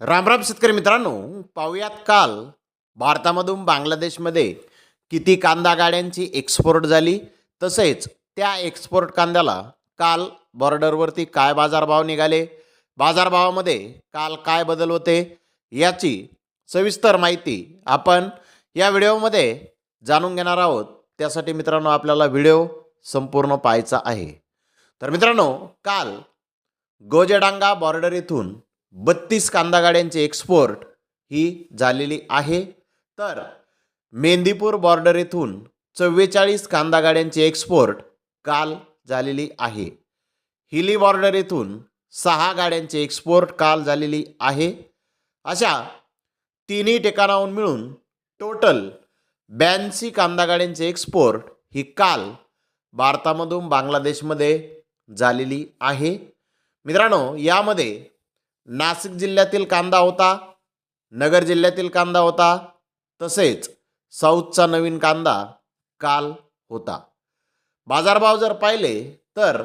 रामराम शेतकरी मित्रांनो पाहूयात काल भारतामधून बांगलादेशमध्ये किती कांदा गाड्यांची एक्सपोर्ट झाली. तसेच त्या एक्सपोर्ट कांद्याला काल बॉर्डरवरती काय बाजारभाव निघाले? बाजारभावामध्ये काल काय बदल होते? याची सविस्तर माहिती आपण या व्हिडिओमध्ये जाणून घेणार आहोत. त्यासाठी मित्रांनो आपल्याला व्हिडिओ संपूर्ण पाहायचा आहे. तर मित्रांनो काल गोजेडांगा बॉर्डर इथून बत्तीस कांदा गाड्यांची एक्सपोर्ट ही झालेली आहे. तर मेंदीपूर बॉर्डर येथून चव्वेचाळीस कांदा गाड्यांची एक्सपोर्ट काल झालेली आहे. हिली बॉर्डर येथून सहा गाड्यांची एक्सपोर्ट काल झालेली आहे. अशा तिन्ही ठिकाणाहून मिळून टोटल ब्याऐंशी कांदा गाड्यांची एक्सपोर्ट ही काल भारतामधून बांगलादेशमध्ये झालेली आहे. मित्रांनो यामध्ये नाशिक जिल्ह्यातील कांदा होता नगर जिल्ह्यातील कांदा होता तसेच साऊथचा नवीन कांदा काल होता. बाजारभाव जर पाहिले तर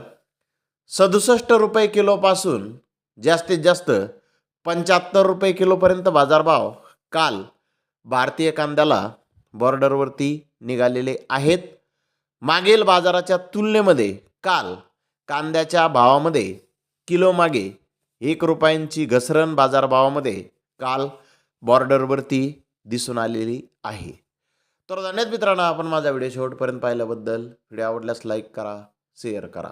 सदुसष्ट रुपये किलोपासून जास्तीत जास्त पंच्याहत्तर रुपये किलोपर्यंत बाजारभाव काल भारतीय कांद्याला बॉर्डरवरती निघालेले आहेत. मागील बाजाराच्या तुलनेमध्ये काल कांद्याच्या भावामध्ये किलोमागे एक रुपयांची घसरण बाजारभावामध्ये काल बॉर्डरवरती दिसून आलेली आहे. तर धन्यवाद मित्रांनो आपण माझा व्हिडिओ शेवटपर्यंत पाहिल्याबद्दल. व्हिडिओ आवडल्यास लाईक करा शेअर करा.